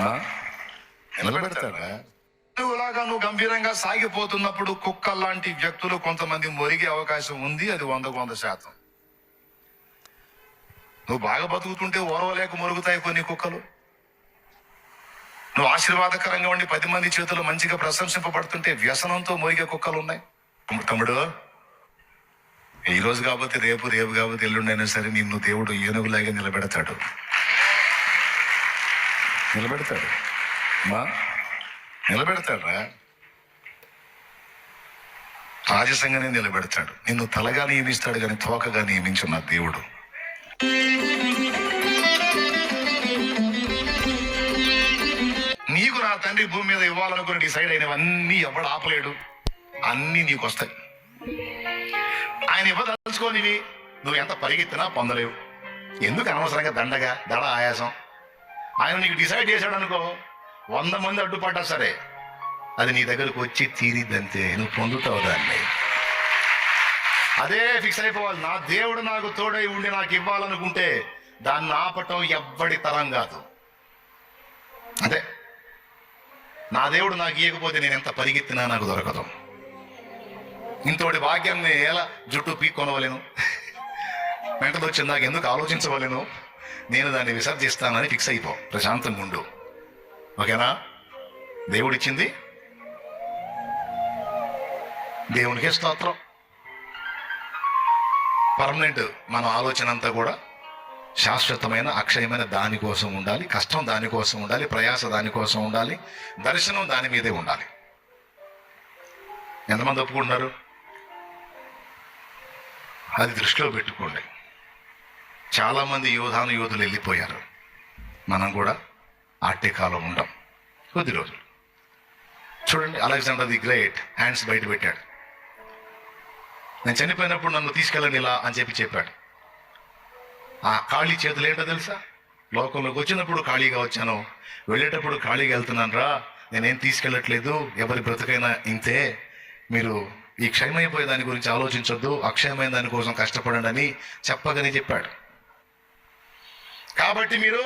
నిలబెడతాడా? నువ్వులాగా నువ్వు గంభీరంగా సాగిపోతున్నప్పుడు కుక్క లాంటి వ్యక్తులు కొంతమంది మొరిగే అవకాశం ఉంది అది వందకు వంద శాతం. నువ్వు బాగా బతుకుతుంటే ఓర్వలేక మొరుగుతాయి కొన్ని కుక్కలు. నువ్వు ఆశీర్వాదకరంగా ఉండి పది మంది చేతులు మంచిగా ప్రశంసింపబడుతుంటే వ్యసనంతో మొరిగే కుక్కలు ఉన్నాయి తమ్ముడు- తమ్ముడు ఈ రోజు కాబట్టి రేపు రేపు కాబట్టి ఎల్లుండైనా సరే నిన్ను దేవుడు ఏనుగులాగా నిలబెడతాడు. నిలబెడతాడు. మా నిలబెడతాడా రాజసంగానే నిలబెడతాడు. నిన్ను తలగా నియమిస్తాడు కానీ తోకగా నియమించున్న దేవుడు. నీకు నా తండ్రి భూమి మీద ఇవ్వాలనుకుని డిసైడ్ అయినవన్నీ ఎవడు ఆపలేడు. అన్నీ నీకు వస్తాయి ఆయన ఇవ్వదలుచుకోనివి నువ్వు ఎంత పరిగెత్తినా పొందలేవు. ఎందుకు అనవసరంగా దండగా దడ ఆయాసం? ఆయన నీకు డిసైడ్ చేశాడు అనుకో వంద మంది అడ్డుపడ్డా సరే. అది నీ దగ్గరకు వచ్చి తీరిద్దంతే. నువ్వు పొందుతావు దాన్ని. అదే ఫిక్స్ అయిపోవాలి. నా దేవుడు నాకు తోడై ఉండి నాకు ఇవ్వాలనుకుంటే దాన్ని ఆపటం ఎవ్వడి తరం కాదు. అదే నా దేవుడు నాకు ఇవ్వకపోతే నేను ఎంత పరిగెత్తినా నాకు దొరకదు. ఇంతోటి భాగ్యాన్ని ఎలా జుట్టు పీక్కొనవలేను. వెంటదొచ్చింది నాకు ఎందుకు ఆలోచించవలేను? నేను దాన్ని విసర్జిస్తానని ఫిక్స్ అయిపో. ప్రశాంతంగా ఉండు. ఓకేనా? దేవుడిచ్చింది? దేవునికే స్తోత్రం. పర్మనెంట్ మన ఆలోచన అంతా కూడా శాశ్వతమైన అక్షయమైన దానికోసం ఉండాలి. కష్టం దానికోసం ఉండాలి. ప్రయాస దానికోసం ఉండాలి. దర్శనం దాని మీదే ఉండాలి. ఎంతమంది ఒప్పుకుంటున్నారు? అది దృష్టిలో పెట్టుకోండి. చాలామంది యోధాను యోధులు వెళ్ళిపోయారు. మనం కూడా ఆటే కాలం ఉండం. కొద్ది రోజులు. చూడండి అలెగ్జాండర్ ది గ్రేట్ హ్యాండ్స్ బయట పెట్టాడు. నేను చనిపోయినప్పుడు నన్ను తీసుకెళ్ళండి ఇలా అని చెప్పి చెప్పాడు. ఆ ఖాళీ చేతులు ఏంటో తెలుసా? లోకంలోకి వచ్చినప్పుడు ఖాళీగా వచ్చాను. వెళ్ళేటప్పుడు ఖాళీగా వెళ్తున్నాను రా. నేనేం తీసుకెళ్ళట్లేదు. ఎవరి బ్రతుకైనా ఇంతే. మీరు ఈ క్షయమైపోయే దాని గురించి ఆలోచించొద్దు. అక్షయమైన దానికోసం కష్టపడండి అని చెప్పగానే చెప్పాడు. కాబట్టి మీరు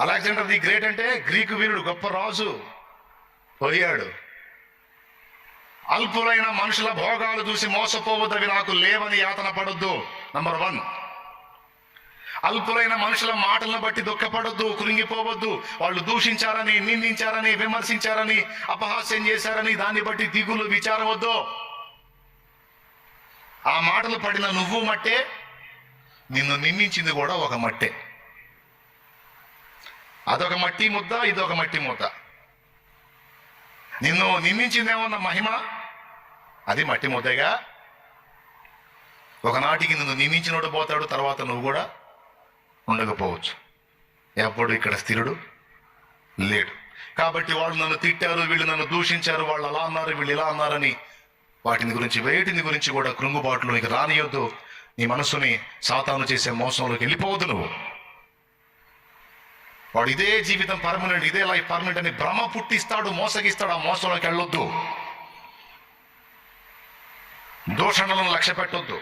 అలెగ్జాండర్ ది గ్రేట్ అంటే గ్రీకు వీరుడు గొప్ప రాజు పోయాడు. అల్పులైన మనుషుల భోగాలు చూసి మోసపోవద్దవి నాకు లేవని యాతన పడొద్దు. నంబర్ వన్ అల్పులైన మనుషుల మాటలను బట్టి దుఃఖపడొద్దు కృంగిపోవద్దు వాళ్ళు దూషించారని నిందించారని విమర్శించారని అపహాస్యం చేశారని దాన్ని బట్టి దిగులు విచారవద్దు. ఆ మాటలు పడిన నువ్వు మట్టే నిన్ను నిందించింది కూడా ఒక మట్టే. అదొక మట్టి ముద్ద ఇదొక మట్టి ముద్ద. నిన్ను నిందించిందేమన్న మహిమ? అది మట్టి ముద్దగా? ఒకనాటికి నిన్ను నిందించినోడు పోతాడు తర్వాత నువ్వు కూడా ఉండకపోవచ్చు. ఎప్పుడు ఇక్కడ స్థిరుడు లేడు. కాబట్టి వాళ్ళు నన్ను తిట్టారు వీళ్ళు నన్ను దూషించారు వాళ్ళు అలా అన్నారు వీళ్ళు ఇలా అన్నారని వాటిని గురించి వేటిని గురించి కూడా కృంగుబాట్లు నీకు రానియొద్దు. నీ మనస్సుని సాతాను చేసే మోసంలోకి వెళ్ళిపోవద్దు నువ్వు. వాడు ఇదే జీవితం పర్మనెంట్ ఇదే లైఫ్ పర్మనెంట్ అని భ్రమ పుట్టిస్తాడు మోసగిస్తాడు ఆ మోసంలోకి వెళ్ళొద్దు. దూషణలను లక్ష్య పెట్టొద్దు.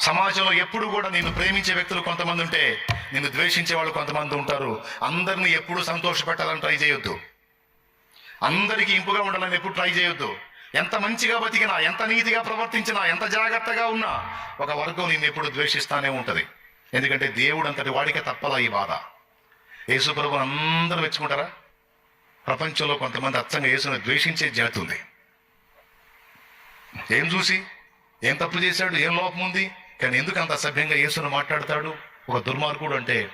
సమాజంలో ఎప్పుడు కూడా నిన్ను ప్రేమించే వ్యక్తులు కొంతమంది ఉంటే నిన్ను ద్వేషించే వాళ్ళు కొంతమంది ఉంటారు. అందరిని ఎప్పుడు సంతోష పెట్టాలని ట్రై చేయొద్దు. అందరికీ ఇంపుగా ఉండాలని ఎప్పుడు ట్రై చేయొద్దు. ఎంత మంచిగా బతికినా ఎంత నీతిగా ప్రవర్తించినా ఎంత జాగ్రత్తగా ఉన్నా ఒక వర్గం నేను ఎప్పుడు ద్వేషిస్తానే ఉంటుంది. ఎందుకంటే దేవుడు అంతటి వాడికే తప్పలా ఈ బాధ. యేసు ప్రభు అందరూ మెచ్చుకుంటారా? ప్రపంచంలో కొంతమంది అచ్చంగా యేసుని ద్వేషించే జాతి ఉంది. ఏం చూసి? ఏం తప్పు చేశాడు? ఏం లోపం ఉంది? కానీ ఎందుకు అంత అసభ్యంగా యేసును మాట్లాడతాడు? ఒక దుర్మార్గుడు అంటే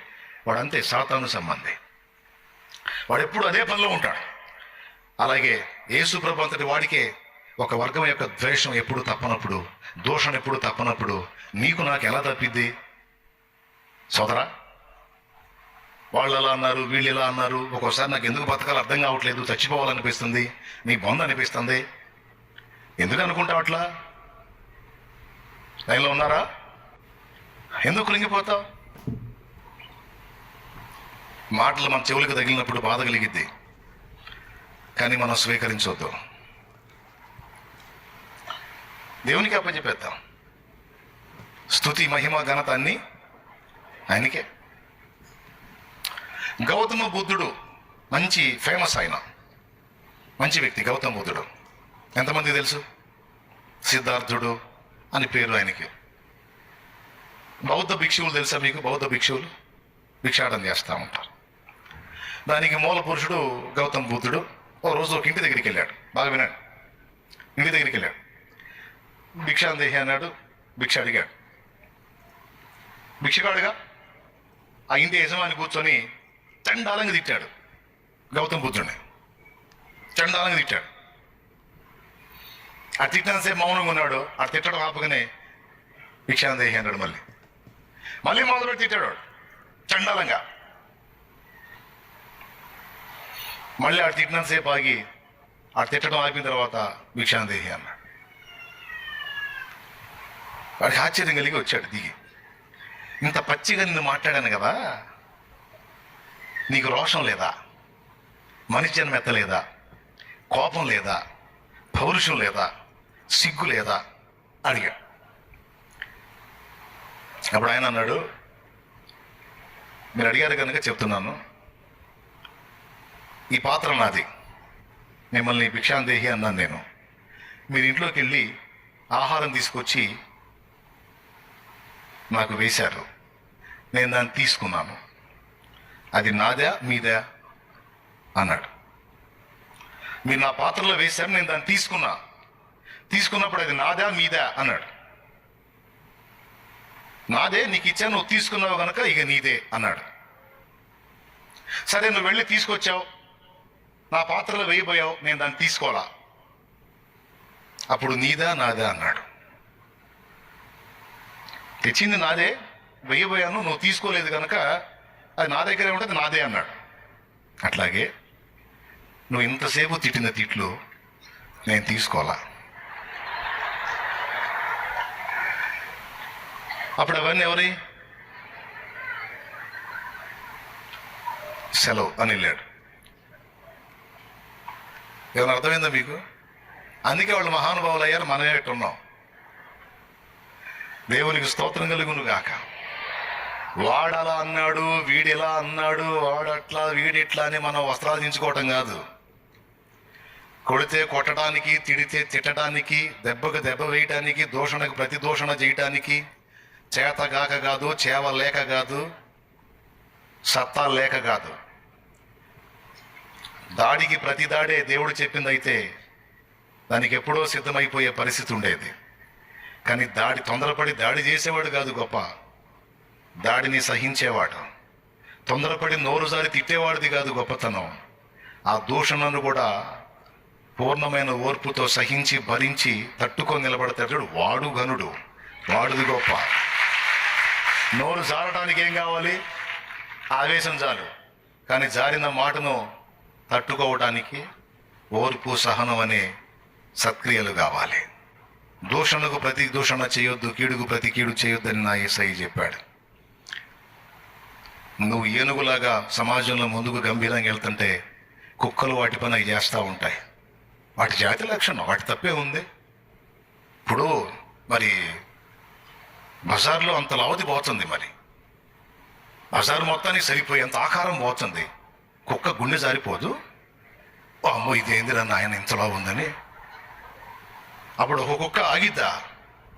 వాడంతే సాతాను సంబంధి. వాడు ఎప్పుడు అదే పనిలో ఉంటాడు. అలాగే యేసు ప్రభు అంతటి వాడికే ఒక వర్గం యొక్క ద్వేషం ఎప్పుడు తప్పనప్పుడు దోషం ఎప్పుడు తప్పనప్పుడు నీకు నాకు ఎలా తప్పిద్ది? సోదరా వాళ్ళు ఎలా అన్నారు వీళ్ళు ఎలా అన్నారు? ఒక్కోసారి నాకు ఎందుకు బతకాలి అర్థం కావట్లేదు చచ్చిపోవాలనిపిస్తుంది నీ బొంద అనిపిస్తుంది. ఎందుకు అనుకుంటావు అట్లా? లైన్లో ఉన్నారా? ఎందుకు కృంగిపోతావు? మాటలు మన చెవులకు తగిలినప్పుడు బాధ కలిగిద్ది. కానీ మనం స్వీకరించవద్దు దేవునికి అప్పచెప్పేద్దాం. స్థుతి మహిమ ఘనత అన్ని ఆయనకే. గౌతమ బుద్ధుడు మంచి ఫేమస్ ఆయన. మంచి వ్యక్తి గౌతమ బుద్ధుడు. ఎంతమంది తెలుసు? సిద్ధార్థుడు అని పేరు ఆయనకి. బౌద్ధ భిక్షువులు తెలుసా మీకు? బౌద్ధ భిక్షువులు భిక్షాటం చేస్తూ ఉంటారు. దానికి మూల పురుషుడు గౌతమ బుద్ధుడు. ఓ రోజు ఒక ఇంటి దగ్గరికి వెళ్ళాడు. బాగా వినాడు. ఇంటి దగ్గరికి వెళ్ళాడు. భిక్షాందేహి అన్నాడు భిక్ష అడిగాడు. భిక్షగాడుగా ఆ ఇంటి యజమాని కూర్చొని చండాలంగా తిట్టాడు గౌతమ్ బుద్ధుడిని. చండాలంగా తిట్టాడు. ఆ తిట్టినంతసేపు మౌనంగా ఉన్నాడు ఆ తిట్టడం ఆపగానే భిక్షాందేహి అన్నాడు మళ్ళీ. మళ్ళీ మొదలుపెట్టి తిట్టాడు చండాలంగా. మళ్ళీ ఆడు తిట్టినంతసేపు ఆగి ఆ తిట్టడం ఆగిన తర్వాత భిక్షాందేహి అన్నాడు. వాడికి ఆశ్చర్యం కలిగి వచ్చాడు దిగి. ఇంత పచ్చిగా నిన్ను మాట్లాడాను కదా నీకు రోషం లేదా? మనిషి జన్మ ఎత్తలేదా? కోపం లేదా? పౌరుషం లేదా? సిగ్గు లేదా? అడిగాడు అప్పుడు ఆయన అన్నాడు మీరు అడిగారు కనుక చెప్తున్నాను. ఈ పాత్ర నాది. మిమ్మల్ని భిక్షాందేహి అన్నాను నేను. మీరు ఇంట్లోకి వెళ్ళి ఆహారం తీసుకొచ్చి నాకు వేశారు. నేను దాన్ని తీసుకున్నాను. అది నాదా మీదా? అన్నాడు. మీరు నా పాత్రలో వేశారు నేను దాన్ని తీసుకున్నా. తీసుకున్నప్పుడు అది నాదా మీదా? అన్నాడు. నాదే నీకు ఇచ్చాను నువ్వు తీసుకున్నావు గనక ఇక నీదే అన్నాడు. సరే నువ్వు వెళ్ళి తీసుకొచ్చావు. నా పాత్రలో వేయబోయావు నేను దాన్ని తీసుకోవాలా? అప్పుడు నీదా నాదా? అన్నాడు. తెచ్చింది నాదే వేయబోయాను నువ్వు తీసుకోలేదు కనుక అది నా దగ్గరే ఉంటుంది నాదే అన్నాడు. అట్లాగే నువ్వు ఇంతసేపు తిట్టిన తిట్లు నేను తీసుకోవాలా? అప్పుడు అవన్నీ ఎవరి? సెలవు అని వెళ్ళాడు. ఏమైనా అర్థమైందా మీకు? అందుకే వాళ్ళు మహానుభావులు అయ్యారు మనమే ఎట్టున్నాం దేవునికి స్తోత్రం కలుగును గాక వాడలా అన్నాడు వీడిలా అన్నాడు వాడట్లా వీడిట్లా అని మనం వస్త్రాలు దించుకోవటం కాదు. కొడితే కొట్టడానికి తిడితే తిట్టడానికి దెబ్బకు దెబ్బ వేయటానికి దూషణకు ప్రతి దూషణ చేయటానికి చేతగాక కాదు చేవ లేక కాదు సత్తా లేక కాదు. దాడికి ప్రతి దాడే దేవుడు చెప్పిందైతే దానికి ఎప్పుడో సిద్ధమైపోయే పరిస్థితి ఉండేది. కానీ దాడి తొందరపడి దాడి చేసేవాడు కాదు గొప్ప. దాడిని సహించేవాడు. తొందరపడి నోరు జారి తిట్టేవాడిది కాదు గొప్పతనం. ఆ దూషణను కూడా పూర్ణమైన ఓర్పుతో సహించి భరించి తట్టుకొని నిలబడతాడు వాడు ఘనుడు. వాడుది గొప్ప. నోరు జారటానికి ఏం కావాలి? ఆవేశం చాలు. కానీ జారిన మాటను తట్టుకోవటానికి ఓర్పు సహనం అనే సత్క్రియలు కావాలి. దూషణకు ప్రతి దూషణ చేయొద్దు కీడుకు ప్రతి కీడు చేయొద్దని నా ఏసై చెప్పాడు. నువ్వు ఏనుగులాగా సమాజంలో ముందుకు గంభీరంగా వెళ్తుంటే కుక్కలు వాటి పని అవి చేస్తూ ఉంటాయి. వాటి జాతి లక్షణం వాటి తప్పే ఉంది. ఇప్పుడు మరి బజార్లో అంత లావది పోతుంది మరి. బజార్ మొత్తానికి సరిపోయేంత ఆకారం పోతుంది. కుక్క గుండె జారిపోదు. అమ్మో ఇదేందిరా నాయన ఇంతలా ఉందని. అప్పుడు ఒక కుక్క ఆగిద్దా.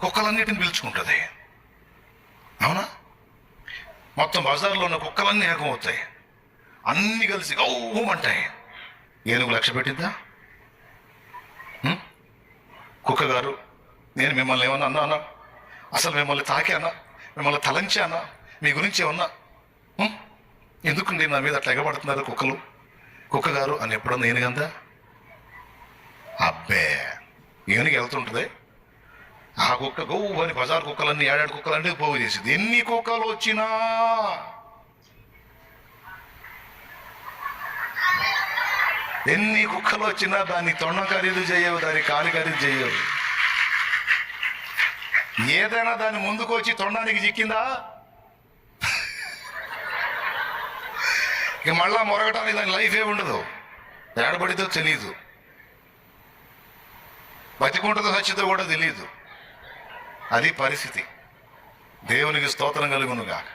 కుక్కలన్నిటిని పిలుచుకుంటుంది. అవునా? మొత్తం బజార్లో ఉన్న కుక్కలన్నీ ఏకమవుతాయి. అన్ని కలిసి గౌమంటాయి ఏనుగు లక్ష్య పెట్టిద్దా? కుక్క గారు నేను మిమ్మల్ని ఏమన్నా అన్నానా అసలు మిమ్మల్ని తాకానా మిమ్మల్ని తలంచానా మీ గురించి ఏమన్నా? ఉం? ఎందుకండి నా మీద అట్లా ఎగబడుతున్నారు కుక్కలు? కుక్క గారు అని ఎప్పుడన్నా నేను కదా అబ్బే! ఏనుగు వెళ్తుంటుంది. ఆ కుక్క గోవు అని బజార్ కుక్కలన్నీ ఏడాడు కుక్కలన్నీ పోగు చేసింది. ఎన్ని కుక్కలు వచ్చినా? ఎన్ని కుక్కలు వచ్చినా దాన్ని తొండ ఖరీదు చేయవు దాని కాలు ఖరీదు చేయవు. ఏదైనా దాన్ని ముందుకు వచ్చి తొండానికి చిక్కిందా? ఇక మళ్ళా మొరగటానికి దాని లైఫ్ ఏ ఉండదు. ఏడబడితో తెలియదు బతికుంటుందో సచ్చితో కూడా తెలియదు అది పరిస్థితి. దేవునికి స్తోత్రం కలుగునుగా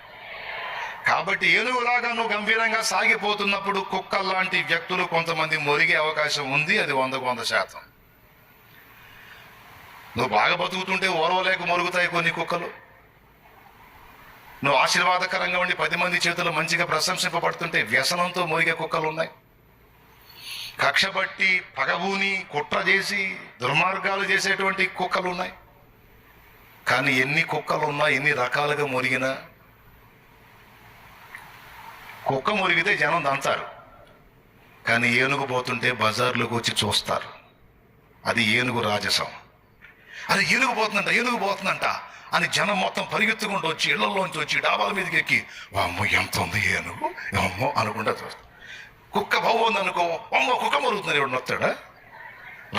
కాబట్టి ఏనుగులాగా నువ్వు గంభీరంగా సాగిపోతున్నప్పుడు కుక్కల్లాంటి వ్యక్తులు కొంతమంది మొరిగే అవకాశం ఉంది అది వందకు వంద శాతం. నువ్వు బాగా బతుకుతుంటే ఓర్వలేక మొరుగుతాయి కొన్ని కుక్కలు. నువ్వు ఆశీర్వాదకరంగా ఉండి పది మంది చేతులు మంచిగా ప్రశంసింపబడుతుంటే వ్యసనంతో మొరిగే కుక్కలు ఉన్నాయి. కక్షబట్టి పగబూని కుట్ర చేసి దుర్మార్గాలు చేసేటువంటి కుక్కలు ఉన్నాయి కానీ ఎన్ని కుక్కలు ఉన్నా ఎన్ని రకాలుగా మురిగినా కుక్క మురిగితే జనం దంచారు కానీ ఏనుగు పోతుంటే బజార్లోకి వచ్చి చూస్తారు. అది ఏనుగు రాజసం. అది ఏనుగు పోతుందంట ఏనుగు పోతుందంట అని జనం మొత్తం పరిగెత్తుకుంటూ వచ్చి ఇళ్ళలోంచి వచ్చి డాబాల మీదకి ఎక్కి అమ్మో ఎంత ఉంది ఏనుగు? అమ్మో అనుకుంటా చూస్తారు. కుక్క బాగుంది అనుకో అమ్మ కుక్క మరుగుతుంది ఎవడు నొత్తాడా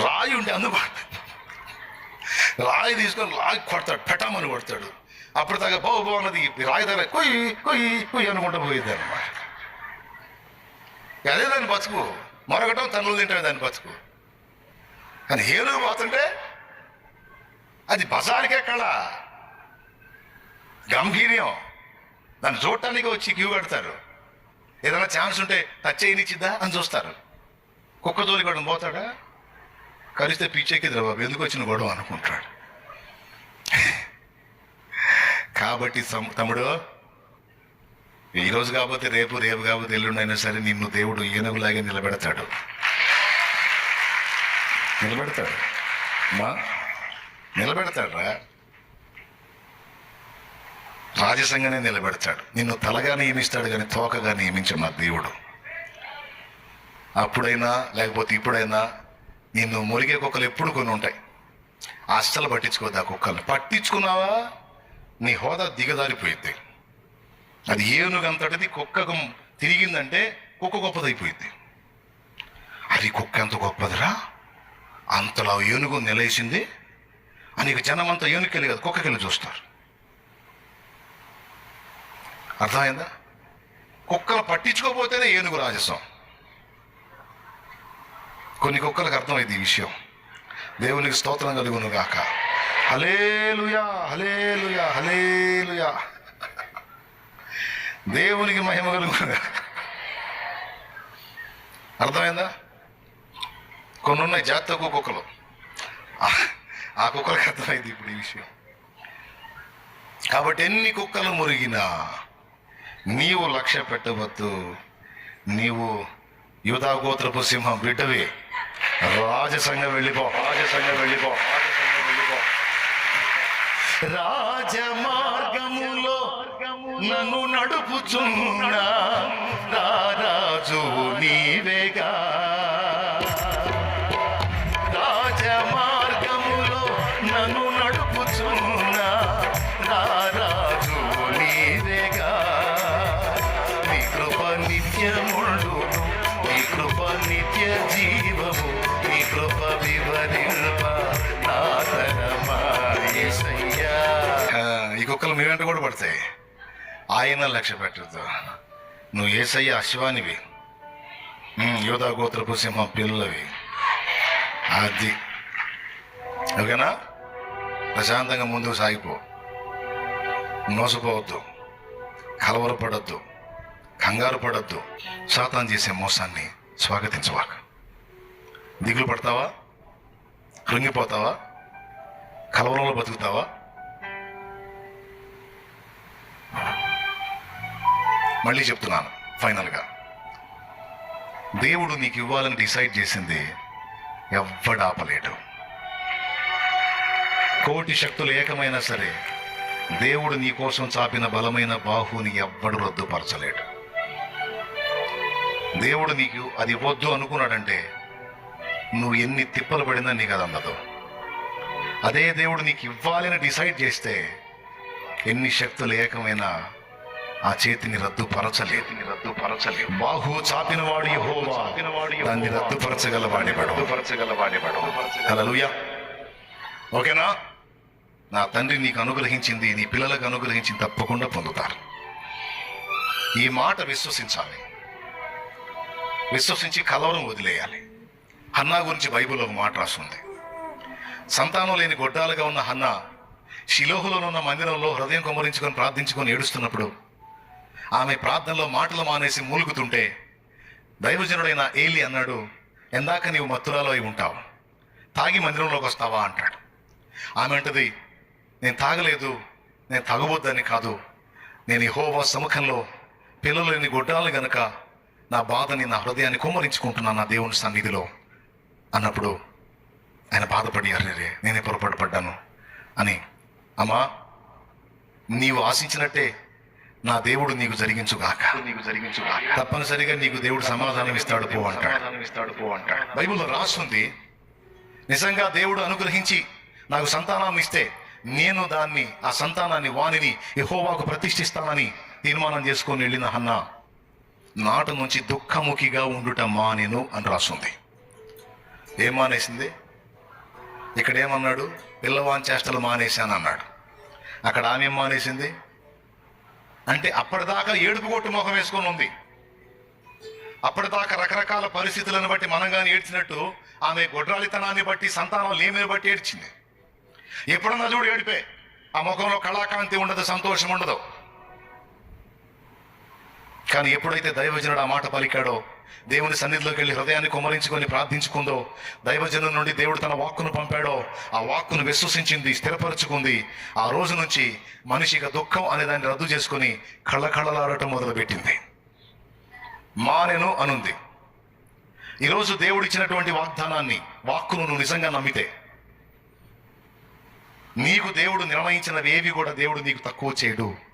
రాయి ఉండి అందుబాటు రాయి తీసుకొని రాయి కొడతాడు పెట్టమని కొడతాడు. అప్పుడు దాకా బాగు బాగున్నది రాయి దగ్గర కొయ్యి కొయ్యి కొయ్యి అనుకుంటూ పోయింది అనమాట అదే దాన్ని బతుకు. మరొకటం తన్నులు తింటాడు దాన్ని బతుకు. కానీ ఏనుగు పోతుంటే అది బజార్కే కళ. గంభీర్యం. దాన్ని చూడటానికి వచ్చి క్యూ కడతారు. ఏదైనా ఛాన్స్ ఉంటే టచ్ చేయనిచ్చిద్దా అని చూస్తారు. కుక్క తోలి కూడా పోతాడా? కలిస్తే పిచ్చెక్కిద్రా బాబు? ఎందుకు వచ్చిన గొడవ అనుకుంటాడు. కాబట్టి తమ్ముడు ఈరోజు కాకపోతే రేపు రేపు కాకపోతే ఎల్లుండైనా సరే నిన్ను దేవుడు ఏనుగులాగే నిలబెడతాడు. నిలబెడతాడు. మా నిలబెడతాడురా. రాజసంగానే నిలబెడతాడు. నిన్ను తలగా నియమిస్తాడు కానీ తోకగా నియమించడు నా దేవుడు. అప్పుడైనా లేకపోతే ఇప్పుడైనా నిన్ను మురిగే కుక్కలు ఎప్పుడు కొన్ని ఉంటాయి. అస్సలు పట్టించుకోద్దు ఆ కుక్కల్ని. పట్టించుకున్నావా? నీ హోదా దిగదారిపోయింది అది ఏనుగంతటిది కుక్కకు తిరిగిందంటే కుక్క గొప్పదైపోయింది అది కుక్క ఎంత గొప్పదిరా? అంతలా ఏనుగు నిలయసింది. అని జనం అంతా ఏనుకెళ్ళి కదా కుక్కకెళ్ళి చూస్తారు. అర్థమైందా? కుక్కలు పట్టించుకోకపోతేనే ఏనుగు రాజసం. కొన్ని కుక్కలకు అర్థమైంది ఈ విషయం. దేవునికి స్తోత్రం కలుగును గాక. హలేలుయా హలేలుయా హలేలుయా దేవునికి మహిమ కలుగును అర్థమైందా? కొన్ని ఉన్నాయి జాతకు కుక్కలు. ఆ- ఆ కుక్కలకు అర్థమైంది ఇప్పుడు ఈ విషయం. కాబట్టి ఎన్ని కుక్కలు మురిగినా నీవు లక్ష్య పెట్టవద్దు. నీవు యూధాగోత్రపు సింహం బిడ్డవి. రాజసంగ వెళ్ళిపో రాజసంగ వెళ్ళిపో రాజ మార్గములో నన్ను నడుపుచున్నా రాజు నీవేగా. పడతాయి ఆయన లక్ష్య పెట్టద్దు నువ్వు ఏసయ్య అశ్వానివి ఉమ్, యోధా గోత్రపు సింహం పిల్లవి. అది. ఓకేనా? ప్రశాంతంగా ముందుకు సాగిపో. మోసపోవద్దు. కలవరపడద్దు. కంగారు పడద్దు. సాతాన్ చేసే మోసాన్ని స్వాగతించవాక దిగులు పడతావా? కృంగిపోతావా? కలవరంలో బతుకుతావా? మళ్ళీ చెప్తున్నాను ఫైనల్గా. దేవుడు నీకు ఇవ్వాలని డిసైడ్ చేసింది ఎవ్వడాపలేడు కోటి శక్తులు ఏకమైనా సరే దేవుడు నీ కోసం చాపిన బలమైన బాహుని ఎవ్వడు రద్దుపరచలేడు. దేవుడు నీకు అది ఇవ్వద్దు అనుకున్నాడంటే నువ్వు ఎన్ని తిప్పలు పడినా నీకు అది అందదు. అదే దేవుడు నీకు ఇవ్వాలని డిసైడ్ చేస్తే ఎన్ని శక్తులు ఏకమైనా ఆ చేతిని రద్దుపరచలేదు. రద్దుపరచలేదు. బాహు చాపిన వాడు యెహోవా. దాన్ని రద్దుపరచగల వాడివాడు రద్దుపరచగల వాడివాడు హల్లెలూయా. ఓకేనా? నా తండ్రి నీకు అనుగ్రహించింది నీ పిల్లలకు అనుగ్రహించింది తప్పకుండా పొందుతారు. ఈ మాట విశ్వసించాలి. విశ్వసించి కలవరం వదిలేయాలి. హన్నా గురించి బైబిల్ ఒక మాట రాస్తుంది సంతానం లేని గొడ్డాలుగా ఉన్న హన్నా శిలోహులోనున్న మందిరంలో హృదయం కొమ్మరించుకొని ప్రార్థించుకొని ఏడుస్తున్నప్పుడు ఆమె ప్రార్థనలో మాటలు మానేసి మూలుగుతుంటే దైవజనుడైన ఏలి అన్నాడు ఎందాక నీవు మత్తురాలో అయి ఉంటావు. తాగి మందిరంలోకి వస్తావా? అంటాడు. ఆమె అంటది నేను తాగలేదు నేను తాగబోద్దని కాదు. నేను ఈ హోవా సముఖంలో పిల్లలు లేని గొడ్డాలు గనక నా బాధని నా హృదయాన్ని కుమ్మరించుకుంటున్నాను నా దేవుని సన్నిధిలో. అన్నప్పుడు ఆయన బాధపడి అరే నేనే పొరపాటు పడ్డాను అని అమ్మా నీవు ఆశించినట్టే నా దేవుడు నీకు జరిగించుగాక. నీకు జరిగించుగాక తప్పనిసరిగా నీకు దేవుడు సమాధానం ఇస్తాడు పో అంటాడు. ఇస్తాడు పో అంటాడు బైబిల్లో రాస్తుంది నిజంగా దేవుడు అనుగ్రహించి నాకు సంతానాన్ని ఇస్తే నేను దాన్ని ఆ సంతానాన్ని వాణిని యహోవాకు ప్రతిష్ఠిస్తానని తీర్మానం చేసుకొని వెళ్ళిన అన్న నాటు నుంచి దుఃఖముఖిగా ఉండుట మానేను అని రాస్తుంది. ఏం మానేసింది? ఇక్కడ ఏమన్నాడు పిల్లవాని చేష్టలు మానేశాను అన్నాడు అక్కడ ఆమె మానేసింది? అంటే అప్పటిదాకా ఏడుపు కొట్టు ముఖం వేసుకొని ఉంది. అప్పటిదాకా రకరకాల పరిస్థితులను బట్టి మనం కానీ ఏడ్చినట్టు ఆమె గొడ్రాలితనాన్ని బట్టి సంతానం లేమిని బట్టి ఏడ్చింది. ఎప్పుడన్నా చూడు ఏడిపే. ఆ ముఖంలో కళాకాంతి ఉండదు సంతోషం ఉండదు. కానీ ఎప్పుడైతే దైవజనుడు ఆ మాట పలికాడో దేవుని సన్నిధిలోకి వెళ్ళి హృదయాన్ని కుమరించుకొని ప్రార్థించుకుందో దైవజను నుండి దేవుడు తన వాక్కును పంపాడో ఆ వాక్కును విశ్వసించింది స్థిరపరచుకుంది. ఆ రోజు నుంచి మనిషికి దుఃఖం అనే దాన్ని రద్దు చేసుకుని కళ్ళకళ్ళలాడటం మొదలుపెట్టింది. మానెను అనుంది. ఈరోజు దేవుడిచ్చినటువంటి వాగ్దానాన్ని వాక్కును నువ్వు నిజంగా నమ్మితే నీకు దేవుడు నిర్ణయించినవి ఏవి కూడా దేవుడు నీకు తక్కువ చేయడు.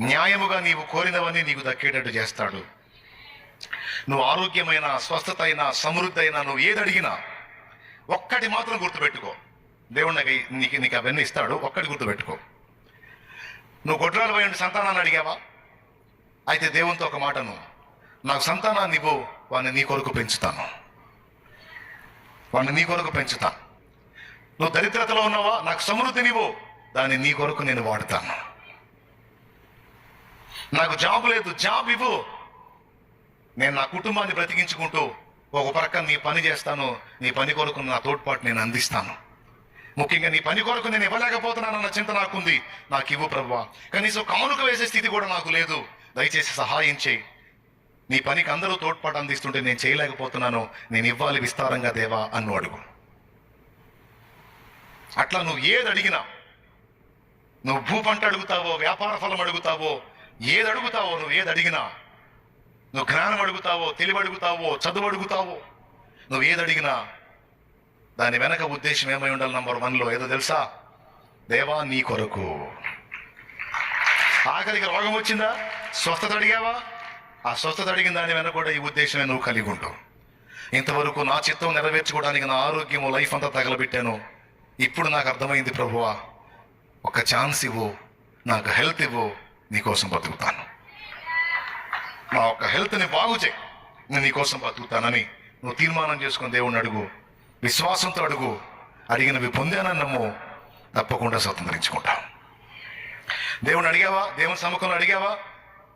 న్యాయముగా నీవు కోరినవన్నీ నీకు దక్కేటట్టు చేస్తాడు. నువ్వు ఆరోగ్యమైన స్వస్థత అయినా సమృద్ధి అయినా నువ్వు ఏది అడిగినా ఒక్కటి మాత్రం గుర్తుపెట్టుకో. దేవుడు నాకు నీకు నీకు అవన్నీ ఇస్తాడు ఒక్కటి గుర్తుపెట్టుకో. నువ్వు గొడ్రాలు పోయి సంతానాన్ని అడిగావా? అయితే దేవునితో ఒక మాటను నాకు సంతానాన్ని ఇవ్వు వాడిని నీ కొరకు పెంచుతాను. వాడిని నీ కొరకు పెంచుతాను. నువ్వు దరిద్రతలో ఉన్నావా? నాకు సమృద్ధినివ్వు దాన్ని నీ కొరకు నేను వాడుతాను. నాకు జాబ్ లేదు జాబ్ ఇవ్వు. నేను నా కుటుంబాన్ని బ్రతికించుకుంటూ ఒక ప్రక్క నీ పని చేస్తాను నీ పని కొరకు నా తోడ్పాటు నేను అందిస్తాను. ముఖ్యంగా నీ పని కొరకు నేను ఇవ్వలేకపోతున్నానన్న చింత నాకుంది. నాకు ఇవ్వు ప్రభువా. కనీసం కానుక వేసే స్థితి కూడా నాకు లేదు. దయచేసి సహాయం చేయి. నీ పనికి అందరూ తోడ్పాటు అందిస్తుంటే నేను చేయలేకపోతున్నాను. నేను ఇవ్వాలి విస్తారంగా దేవా అన్ను అడుగు. అట్లా నువ్వు ఏది అడిగినా నువ్వు భూ పంట అడుగుతావో వ్యాపార ఫలం అడుగుతావో ఏది అడుగుతావో నువ్వు ఏది అడిగినా నువ్వు జ్ఞానం అడుగుతావో తెలివి అడుగుతావో చదువు అడుగుతావో నువ్వు ఏది అడిగినా దాని వెనక ఉద్దేశం ఏమై ఉండాలి నంబర్ వన్లో ఏదో తెలుసా? దేవా నీ కొరకు. ఆఖరికి రోగం వచ్చిందా? స్వస్థత అడిగావా? ఆ స్వస్థత అడిగిన దాని వెనక కూడా ఈ ఉద్దేశమే నువ్వు కలిగి ఉంటావు ఇంతవరకు నా చిత్తం నెరవేర్చుకోవడానికి నా ఆరోగ్యము లైఫ్ అంతా తగలబెట్టాను. ఇప్పుడు నాకు అర్థమైంది ప్రభువా ఒక ఛాన్స్ ఇవ్వు నాకు హెల్త్ ఇవ్వు నీకోసం బతుకుతాను. నా యొక్క హెల్త్ని బాగు చేయి. నేను నీకోసం బతుకుతానని నువ్వు తీర్మానం చేసుకుని దేవుణ్ణి అడుగు విశ్వాసంతో అడుగు అడిగినవి పొందానని నమ్ము తప్పకుండా స్వతంత్రించుకుంటాం. దేవుని అడిగావా? దేవుని సముఖంలో అడిగావా?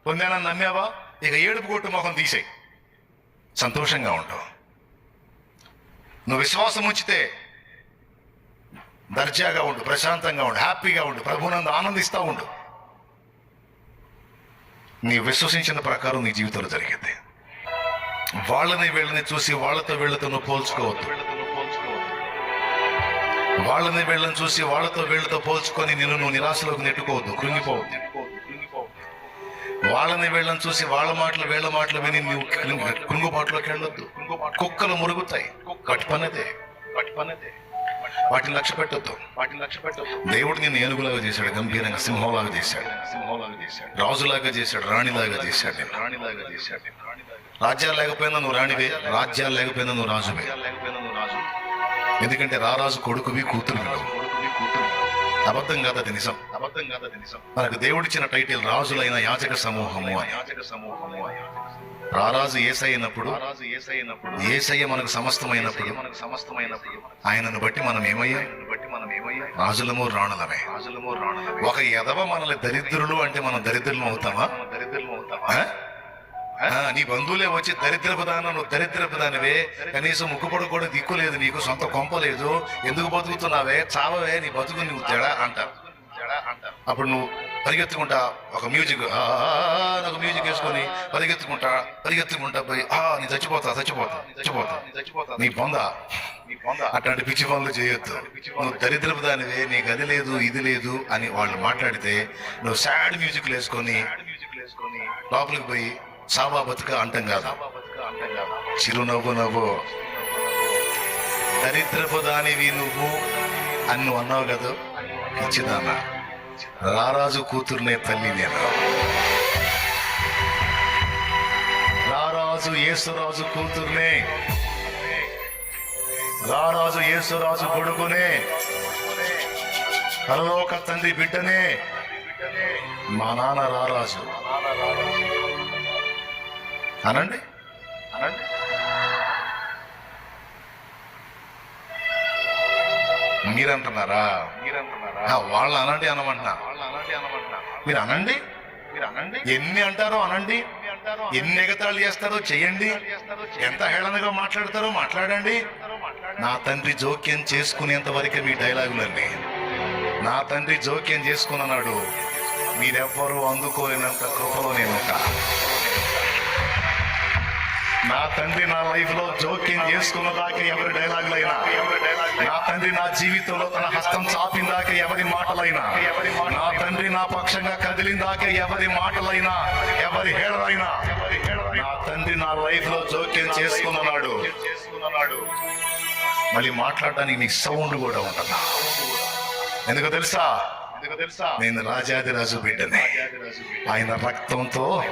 పొందానని నమ్మావా? ఇక ఏడుపు కొట్టు మొహం తీసే సంతోషంగా ఉంటావు. నువ్వు విశ్వాసం ఉంచితే దర్జాగా ఉండు ప్రశాంతంగా ఉండు హ్యాపీగా ఉండు ప్రభునందు ఆనందిస్తూ ఉండు. నీ విశ్వసించిన ప్రకారం నీ జీవితంలో జరిగింది. వాళ్ళని వీళ్ళని చూసి వాళ్ళతో వీళ్ళతో నువ్వు పోల్చుకోవద్దు. వాళ్ళని వీళ్ళని చూసి వాళ్ళతో వీళ్ళతో పోల్చుకొని నిన్ను నువ్వు నిరాశలోకి నెట్టుకోవద్దు. కృంగిపోవద్దు. వాళ్ళని వీళ్ళని చూసి వాళ్ళ మాటలు వీళ్ళ మాటలు విని నువ్వు కృంగుబాటులోకి వెళ్ళొద్దు. కుక్కలు మురుగుతాయి. కట్ పనదే వాటి పనదే వాటిని లక్ష్య పెట్టొద్దు వాటిని లక్ష్య పెట్టొద్దు దేవుడు నిన్ను ఏనుగులాగా చేశాడు గంభీరంగా సింహంలాగా చేశాడు. సింహంలాగా చేశాడు. రాజులాగా చేశాడు రాణిలాగా చేశాడు. రాణిలాగా చేశాడు రాజ్యాలు లేకపోయినా నువ్వు రాణివే రాజ్యాలు లేకపోయినా నువ్వు రాజువే. ఎందుకంటే రారాజు కొడుకువి కూతురు అబద్ధం కాదు అది నిజం. అబద్ధం కాదు అది నిజం. మనకు దేవుడిచ్చిన టైటిల్ రాజులైన యాచక సమూహము యాచక సమూహము రారాజు ఏసై అయినప్పుడు రారాజు ఏసై అయినప్పుడు ఏసయ్య మనకు సమస్తమైనప్పుడు మనకు సమస్తమైనప్పుడు ఆయనను బట్టి మనం ఏమయ్యా? బట్టి మనం ఏమయ్యా? రాజులము రాణులమే. రాజులము రాణులమే. ఒక ఎదవ మనల్ని దరిద్రులు అంటే మనం దరిద్రులం అవుతామా? దరిద్రులం అవుతామా? నీ బంధువులే వచ్చి దరిద్రపు దాన నువ్వు దరిద్రపు దానివే. కనీసం ముక్కుపొడ కూడా దిక్కు లేదు నీకు సొంత కొంప లేదు. ఎందుకు బతుకుతున్నావే? చావవే నీ బతుకు నువ్వు తేడా అంటారు అప్పుడు నువ్వు పరిగెత్తుకుంటా ఒక మ్యూజిక్ ఒక మ్యూజిక్ వేసుకొని పరిగెత్తుకుంటా పరిగెత్తుకుంటా పోయి ఆ నీ చచ్చిపోతా చచ్చిపోతా చచ్చిపోతా. నీ పొంద నీ పొంద అట్లాంటి పిచ్చి పనులు చేయొద్దు. నువ్వు దరిద్రపు దానివే నీకు అది లేదు ఇది లేదు అని వాళ్ళు మాట్లాడితే నువ్వు సాడ్ మ్యూజిక్ వేసుకొని లోపలికి పోయి సాబా బతుక అంటాం కాదు. చిరునవ్వు నవ్వు. దరిద్రపు దానివి నువ్వు అని నువ్వు అన్నావు కదా ఇచ్చిదానా రారాజు కూతురునే తల్లి నేను. రారాజు యేసురాజు కూతుర్నే. రారాజు యేసురాజు కొడుకునే. పరలోక తండ్రి బిడ్డనే. మా నాన్న రారాజు. అనండి? అనండి? మీరంటున్నారా? వాళ్ళు అనండి అనమంటున్నా. మీరు అనండి? మీరు అనండి? ఎన్ని అంటారో అనండి. ఎన్ని ఎగతాళి చేస్తారో చెయ్యండి ఎంత హేళనగా మాట్లాడతారో మాట్లాడండి. నా తండ్రి జోక్యం చేసుకునేంత వరకే మీ డైలాగులన్నీ నా తండ్రి జోక్యం చేసుకున్నాడు మీరెవ్వరూ అందుకోలేనంత కృపలో నేను ఉంటా. నా తండ్రి నా లైఫ్లో జోక్యం చేసుకున్న దాకా ఎవరి డైలాగులైనా నా తండ్రి నా జీవితంలో తన హస్తం చాపిన దాకా ఎవరి మాటలైనా? నా తండ్రి నా పక్షంగా కదిలిన దాకా ఎవరి మాటలైనా? ఎవరి హేళనైనా నా తండ్రి నా లైఫ్లో జోక్యం చేసుకున్నాడు మళ్ళీ మాట్లాడడానికి నీకు సౌండ్ కూడా ఉంటుందా? ఎందుకు తెలుసా? నేను రాజాదిరాజు బిడ్డని. ఆయన రక్తంతో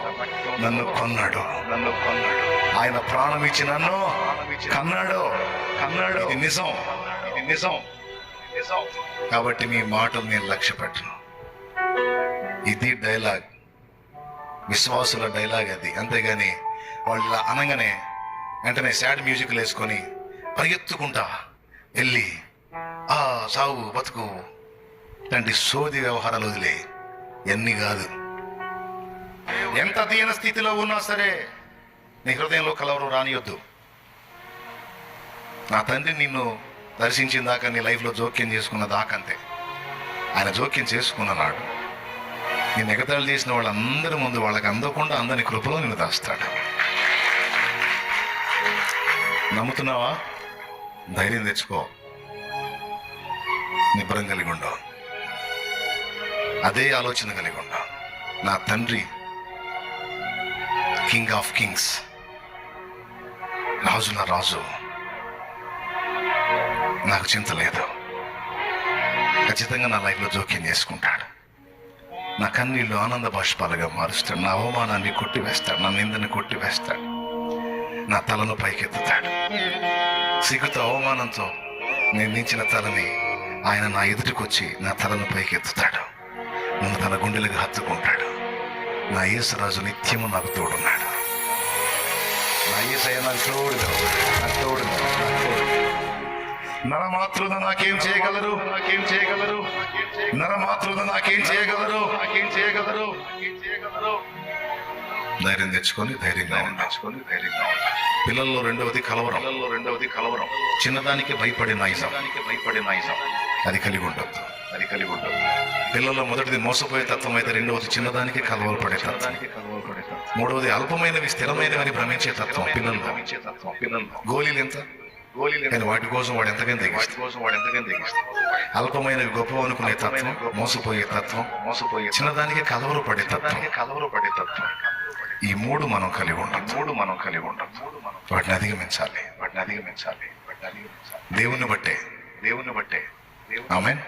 నన్ను కొన్నాడు. నన్ను కొన్నాడు. ఆయన ప్రాణం ఇచ్చి నన్ను కన్నాడు. కన్నాడు. ఇది నిజం. ఇది నిజం. కాబట్టి మీ మాటలు నేను లక్ష్య పెట్టను ఇది డైలాగ్. విశ్వాసుల డైలాగ్ అది. అంతేగాని వాళ్ళు ఇలా అనగానే వెంటనే సాడ్ మ్యూజిక్లు వేసుకొని పరిగెత్తుకుంటా వెళ్ళి ఆ సావు బతుకు ఇలాంటి సోది వ్యవహారాలు వదిలే. ఎన్ని కాదు. ఎంత దీన స్థితిలో ఉన్నా సరే నీ హృదయంలో కలవరం రానియొద్దు. నా తండ్రి నిన్ను దర్శించిన దాకా నీ లైఫ్లో జోక్యం చేసుకున్న దాకంతే. ఆయన జోక్యం చేసుకున్ననాడు నేను ఎగతాళి చేసిన వాళ్ళందరి ముందు వాళ్ళకి అందకుండా అందరి కృపలో నిన్ను దాస్తాడు. నమ్ముతున్నావా? ధైర్యం తెచ్చుకో. నిబ్బరం కలిగి ఉండవు అదే ఆలోచన కలిగి ఉన్నా. నా తండ్రి కింగ్ ఆఫ్ కింగ్స్ రాజుల రాజు. నాకు చింత లేదు. ఖచ్చితంగా నా లైఫ్లో జోక్యం చేసుకుంటాడు. నా కన్నీళ్ళు ఆనంద బాష్పాలుగా మారుస్తాడు. నా అవమానాన్ని కొట్టివేస్తాడు. నా నిందని కొట్టివేస్తాడు. నా తలను పైకెత్తుతాడు. సిగ్గుతో అవమానంతో నిర్మించిన తలని ఆయన నా ఎదుటికొచ్చి నా తలను పైకెత్తుతాడు. నన్ను తన గుండెలకు హత్తుకుంటాడు. నా యేసరాజు నిత్యము నాకు తోడున్నాడు. నా యేసయ్య నాకు తోడుగా ఉన్నాడు. నాకు తోడుగా ఉన్నాడు. నాకు చేయగలరు? నాకేం చేయగలరు? నరమాతృద నాకేం చేయగలరు? నాకేం చేయగలరు? ధైర్యం తెచ్చుకొని ధైర్యంగా ఉండాల్చుకొని ధైర్యంగా ఉండాలి పిల్లల్లో రెండవది కలవరం. పిల్లల్లో రెండవది కలవరం. చిన్నదానికి భయపడే నైజం. భయపడే నైజం. అది కలిగి ఉండొద్దు. అది కలిగి ఉండొద్దు. పిల్లల్లో మొదటిది మోసపోయే తత్వం అయితే రెండవది చిన్నదానికి కలవలు పడే తత్వం. మూడవది అల్పమైనవి స్థిరమైనవి భ్రమించే తత్వం పిల్లల్లో. పిల్లల్లో. గోళీలు ఎంత? గోళీలు కానీ వాటి కోసం వాడు తెగిస్తాడు కోసం వాడు ఎంతగానో తెగిస్తాడు అల్పమైనవి గొప్ప అనుకునే తత్వం మోసపోయే తత్వం మోసపోయే చిన్నదానికి కలవరు పడే తత్వం. కలవరు పడే తత్వం. ఈ మూడు మనం కలిగి ఉంటాం మూడు మనం కలిగి ఉంటాం వాటిని అధిగమించాలి. వాటిని అధిగమించాలి. వాటిని అధిగమించాలి. దేవుని బట్టే. దేవుని బట్టే. Amen.